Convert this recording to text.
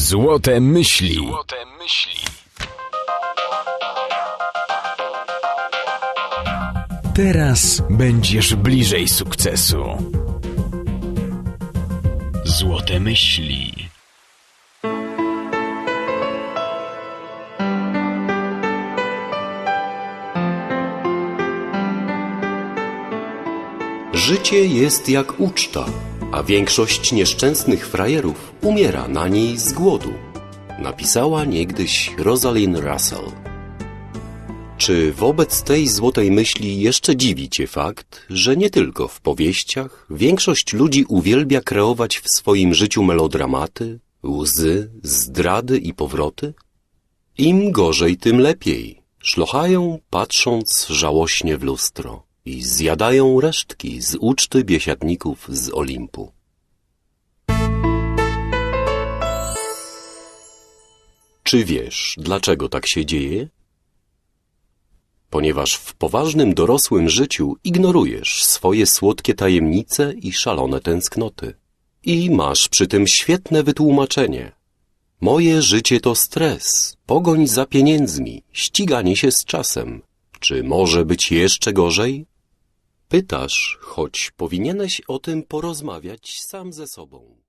Złote myśli. Złote myśli. Teraz będziesz bliżej sukcesu. Złote myśli. Życie jest jak uczta, a większość nieszczęsnych frajerów umiera na niej z głodu. Napisała niegdyś Rosalind Russell. Czy wobec tej złotej myśli jeszcze dziwi cię fakt, że nie tylko w powieściach większość ludzi uwielbia kreować w swoim życiu melodramaty, łzy, zdrady i powroty? Im gorzej, tym lepiej. Szlochają, patrząc żałośnie w lustro i zjadają resztki z uczty biesiadników z Olimpu. Czy wiesz, dlaczego tak się dzieje? Ponieważ w poważnym dorosłym życiu ignorujesz swoje słodkie tajemnice i szalone tęsknoty. I masz przy tym świetne wytłumaczenie. Moje życie to stres, pogoń za pieniędzmi, ściganie się z czasem. Czy może być jeszcze gorzej? Pytasz, choć powinieneś o tym porozmawiać sam ze sobą.